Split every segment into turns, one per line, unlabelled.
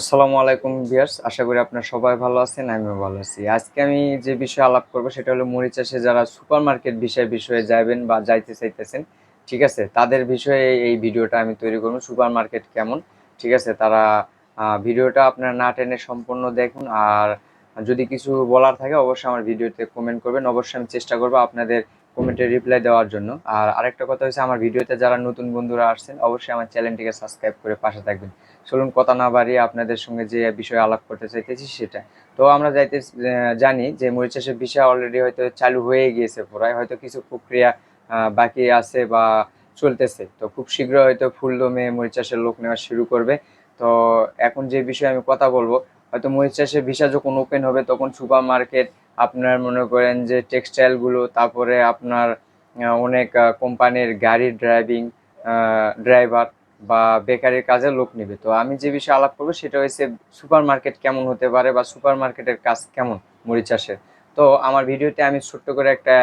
আসসালামু আলাইকুম ভিউয়ার্স, আশা করি আপনারা সবাই ভালো আছেন, আমিও ভালো আছি। আজকে আমি যে বিষয়ে আলাপ করব সেটা হলো মুড়ি চাষে যারা সুপার মার্কেট বিষয় বিষয়ে যাবেন বা যাইতে চাইতেছেন, ঠিক আছে? তাদের বিষয়ে এই ভিডিওটা আমি তৈরি করব সুপার মার্কেট কেমন, ঠিক আছে? তারা ভিডিওটা আপনারা না টেনে সম্পূর্ণ দেখুন, আর যদি কিছু বলার থাকে অবশ্যই আমার ভিডিওতে কমেন্ট করবেন, অবশ্যই আমি চেষ্টা করব আপনাদের কমেন্টে রিপ্লাই দেওয়ার জন্য। আর আরেকটা কথা হচ্ছে, আমার ভিডিওতে যারা নতুন বন্ধুরা আসছেন, অবশ্যই আমার চ্যানেলটিকে সাবস্ক্রাইব করে পাশে থাকবেন। চলুন কথা না বাড়িয়ে আপনাদের সঙ্গে যে বিষয়ে আলাপ করতে চাইতেছি সেটা। তো আমরা যাইতে জানি যে মরিচ চাষের বিষয় অলরেডি হয়তো চালু হয়ে গিয়েছে প্রায় হয়তো কিছু প্রক্রিয়া বাকি আছে বা চলতেছে। তো খুব শীঘ্র হয়তো ফুল দমে মরিচ চাষের লোক নেওয়া শুরু করবে। তো এখন যে বিষয়ে আমি কথা বলব, হয়তো মরিচ চাষের ভিসা যখন ওপেন হবে, তখন সুপার মার্কেট আপনার মনে করেন যে টেক্সটাইলগুলো তারপরে আপনার অনেক কোম্পানির গাড়ি ড্রাইভিং ড্রাইভার বা বেকারির কাজে লোক নিবে। তো আমি যে বিষয়ে আলাপ করব সেটা হচ্ছে সুপার মার্কেট কেমন হতে পারে বা সুপার মার্কেটের কাজ কেমন মুড়ি চাষের তো আমার ভিডিওতে আমি ছোট্ট করে একটা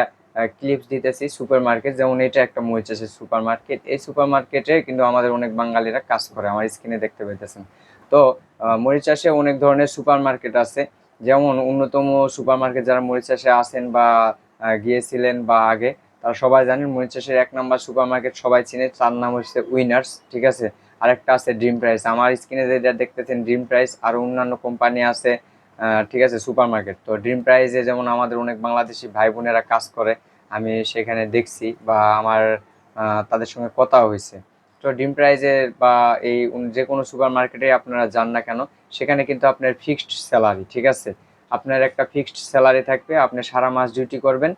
ক্লিপস দিতেছি সুপার মার্কেট যেমন এটা একটা মুড়ি চাষের সুপার মার্কেট এই সুপার মার্কেটে কিন্তু আমাদের অনেক বাঙালিরা কাজ করে, আমার স্ক্রিনে দেখতে পেতেছেন তো মুড়ি চাষে অনেক ধরনের সুপার মার্কেট আছে। যেমন অন্যতম সুপার মার্কেট যারা মুড়ি চাষে আসেন বা গিয়েছিলেন বা আগে তারা সবাই জানেন মরিচ এক নাম্বার সুপার মার্কেট সবাই চিনে, তার নাম হচ্ছে উইনার্স ঠিক আছে? আরেকটা আছে ড্রিম প্রাইস আমার স্ক্রিনে যেটা দেখতেছেন ড্রিম প্রাইস আর অন্যান্য কোম্পানি আছে ঠিক আছে সুপার মার্কেট তো ড্রিম প্রাইজে যেমন আমাদের অনেক বাংলাদেশি ভাই বোনেরা কাজ করে, আমি সেখানে দেখছি বা আমার তাদের সঙ্গে কথা হয়েছে। তো ড্রিম প্রাইজে বা এই যে কোনো সুপার মার্কেটে আপনারা যান না কেন, সেখানে কিন্তু আপনার ফিক্সড স্যালারি ঠিক আছে? আপনার একটা ফিক্সড স্যালারি থাকবে, আপনি সারা মাস ডিউটি করবেন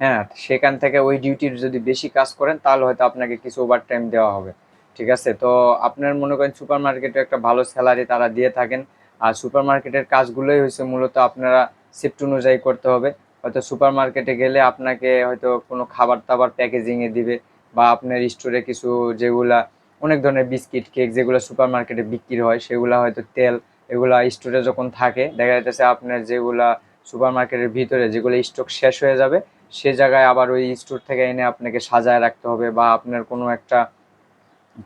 হ্যাঁ সেখান থেকে ওই ডিউটির যদি বেশি কাজ করেন, তাহলে হয়তো আপনাকে কিছু ওভার টাইম দেওয়া হবে। ঠিক আছে? তো আপনার মনে করেন সুপার মার্কেটে একটা ভালো স্যালারি তারা দিয়ে থাকেন। আর সুপার মার্কেটের কাজগুলোই হচ্ছে মূলত আপনারা শিফট অনুযায়ী করতে হবে। হয়তো সুপার মার্কেটে গেলে আপনাকে হয়তো কোনো খাবার দাবার প্যাকেজিংয়ে দিবে বা আপনার স্টোরে কিছু যেগুলা অনেক ধরনের বিস্কিট কেক যেগুলো সুপার মার্কেটে বিক্রি হয়, সেগুলা হয়তো তেল এগুলা স্টোরে যখন থাকে, দেখা যাচ্ছে আপনার যেগুলা সুপার মার্কেটের ভিতরে যেগুলো স্টক শেষ হয়ে যাবে সে জায়গায় আবার ওই স্টোর থেকে এনে আপনাকে সাজায় রাখতে হবে বা আপনার কোনো একটা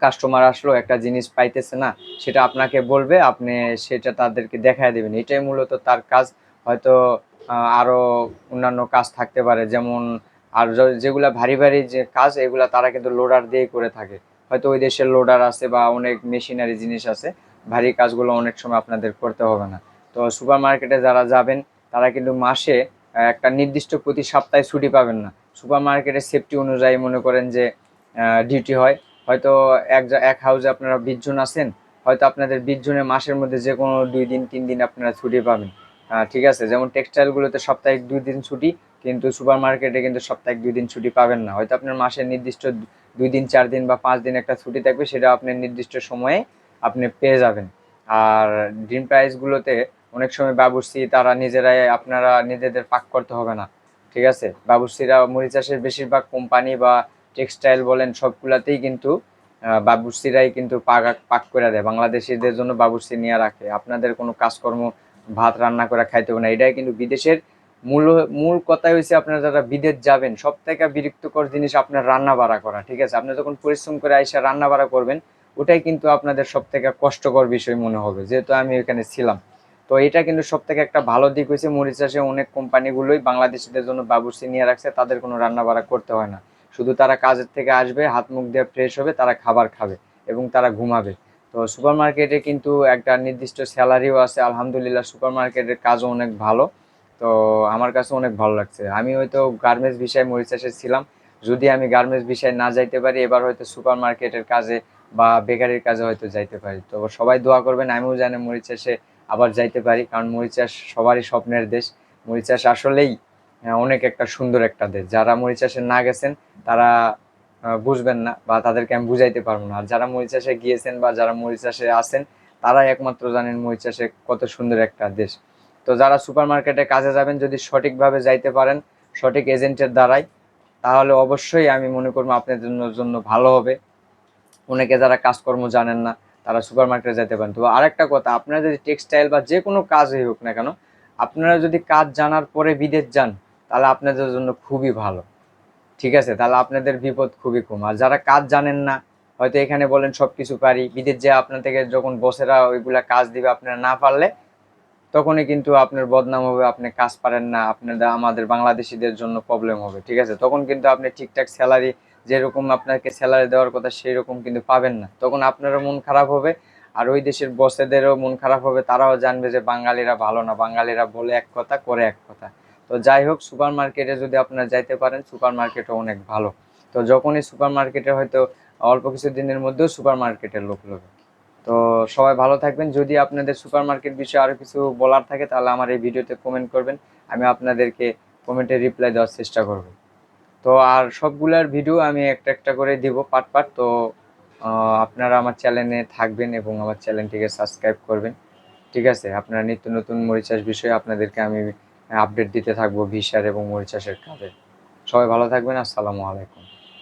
কাস্টমার আসলো, একটা জিনিস পাইতেছে না, সেটা আপনাকে বলবে, আপনি সেটা তাদেরকে দেখায় দেবেন। এটাই মূলত তার কাজ। হয়তো আরও অন্যান্য কাজ থাকতে পারে, যেমন আর যেগুলা ভারী ভারী যে কাজ, এগুলা তারা কিন্তু লোডার দিয়েই করে থাকে। হয়তো ওই দেশের লোডার আছে বা অনেক মেশিনারি জিনিস আছে, ভারী কাজগুলো অনেক সময় আপনাদের করতে হবে না। তো সুপার মার্কেটে যারা যাবেন, তারা কিন্তু মাসে একটা নির্দিষ্ট প্রতি সপ্তাহে ছুটি পাবেন না। সুপার মার্কেটের সেফটি অনুযায়ী মনে করেন যে ডিউটি হয়। হয়তো এক এক হাউসে আপনারা বিশ জন আছেন, হয়তো আপনাদের বিশ জনের মাসের মধ্যে যে কোনো দুই দিন, তিন দিন আপনারা ছুটি পাবেন। ঠিক আছে, যেমন টেক্সটাইলগুলোতে সাপ্তাহিক দুই দিন ছুটি, কিন্তু সুপার মার্কেটে কিন্তু সাপ্তাহিক দুই দিন ছুটি পাবেন না। হয়তো আপনার মাসের নির্দিষ্ট দুই দিন, চার দিন বা পাঁচ দিন একটা ছুটি থাকবে, সেটা আপনি নির্দিষ্ট সময়ে আপনি পেয়ে যাবেন। আর ড্রিম প্রাইসগুলোতে অনেক সময় বাবুর্চি তারা নিজেরাই, আপনারা নিজেদের পাক করতে হবে না। ঠিক আছে? বাবুর্চিরা মুড়ি চাষের বেশিরভাগ কোম্পানি বা টেক্সটাইল বলেন সবগুলাতেই কিন্তু বাবুর্চিরাই কিন্তু পাক পাক করে দেয়। বাংলাদেশিদের জন্য বাবুর্চি নিয়ে রাখে। আপনাদের কোনো কাজকর্ম, ভাত রান্না করে খাইতে হবে না। এটাই কিন্তু বিদেশের মূল মূল কথাই হচ্ছে আপনারা যারা বিদেশ যাবেন সব থেকে বিরক্তকর জিনিস আপনার রান্না বাড়া করা। ঠিক আছে? আপনি যখন পরিশ্রম করে আইসা রান্না বাড়া করবেন, ওটাই কিন্তু আপনাদের সব থেকে কষ্টকর বিষয় মনে হবে। যেহেতু আমি এখানে ছিলাম। তো এটা কিন্তু সব থেকে একটা ভালো দিক হয়েছে। মরিচ চাষে অনেক কোম্পানিগুলোই বাংলাদেশিদের জন্য বাবুর্চি নিয়ে রাখছে, তাদের কোনো রান্না বাড়া করতে হয় না। শুধু তারা কাজের থেকে আসবে, হাত মুখ দিয়ে ফ্রেশ হবে, তারা খাবার খাবে এবং তারা ঘুমাবে। তো সুপার মার্কেটে কিন্তু একটা নির্দিষ্ট স্যালারিও আছে, আলহামদুলিল্লাহ সুপার মার্কেটের কাজও অনেক ভালো। তো আমার কাছে অনেক ভালো লাগছে। আমি হয়তো গার্মেন্টস বিষয়ে মরিচ চাষে ছিলাম, যদি আমি গার্মেন্টস বিষয়ে না যাইতে পারি, এবার হয়তো সুপার মার্কেটের কাজে বা বেকারির কাজে হয়তো যাইতে পারি। তো সবাই দোয়া করবেন, আমিও জানি মরিচ চাষে আবার যাইতে পারি, কারণ মরিচ চাষ সবারই স্বপ্নের দেশ। মরিচ চাষ আসলেই অনেক একটা সুন্দর একটা দেশ। যারা মরিচ চাষে না গেছেন, তারা বুঝবেন না বা তাদেরকে আমি বুঝাইতে পারব না। আর যারা মরিচ চাষে গিয়েছেন বা যারা মরিচ চাষে আছেন, তারাই একমাত্র জানেন মরিচ চাষে কত সুন্দর একটা দেশ। তো যারা সুপার মার্কেটে কাজে যাবেন, যদি সঠিকভাবে যাইতে পারেন, সঠিক এজেন্টের দ্বারাই, তাহলে অবশ্যই আমি মনে করব আপনাদের জন্য ভালো হবে। অনেকে যারা কাজকর্ম জানেন না তারা সুপার মার্কেটে যেতে পারেন। তো আরেকটা কথা, আপনারা যদি টেক্সটাইল বা যে কোনো কাজই হোক না কেন, আপনারা যদি কাজ জানার পরে বিদেশ যান, তাহলে আপনাদের জন্য খুবই ভালো। ঠিক আছে? তাহলে আপনাদের বিপদ খুবই কম। আর যারা কাজ জানেন না, হয়তো এখানে বলেন সব কিছু পারি, বিদেশ যে আপনার থেকে যখন বসেরা ওইগুলা কাজ দিবে আপনারা না পারলে, তখনই কিন্তু আপনার বদনাম হবে, আপনি কাজ পারেন না, আপনাদের, আমাদের বাংলাদেশিদের জন্য প্রবলেম হবে। ঠিক আছে? তখন কিন্তু আপনি ঠিকঠাক স্যালারি যেরকম আপনাকে স্যালারি দেওয়ার কথা সেই রকম কিন্তু পাবেন না। তখন আপনারও মন খারাপ হবে, আর ওই দেশের বসেদেরও মন খারাপ হবে, তারাও জানবে যে বাঙালিরা ভালো না, বাঙালিরা বলে এক কথা, করে এক কথা। তো যাই হোক সুপার মার্কেটে যদি আপনারা যাইতে পারেন সুপার মার্কেটও অনেক ভালো। তো যখনই সুপার মার্কেটে হয়তো অল্প কিছু দিনের মধ্যেও সুপার মার্কেটের লোক লোক তো সবাই ভালো থাকবেন। যদি আপনাদের সুপার মার্কেট বিষয়ে আরও কিছু বলার থাকে, তাহলে আমার এই ভিডিওতে কমেন্ট করবেন। আমি আপনাদেরকে কমেন্টে রিপ্লাই দেওয়ার চেষ্টা করব। তো আর সবগুলার ভিডিও আমি একটা একটা করে দিব পার্ট পার্ট তো আপনারা আমার চ্যানেলে থাকবেন এবং আমার চ্যানেলটিকে সাবস্ক্রাইব করবেন। ঠিক আছে? আপনারা নিত্য নতুন মরিচাষ বিষয়ে আপনাদেরকে আমি আপডেট দিতে থাকব ভিসার এবং মরিচাষের কাজে। সবাই ভালো থাকবেন। আসসালামু আলাইকুম।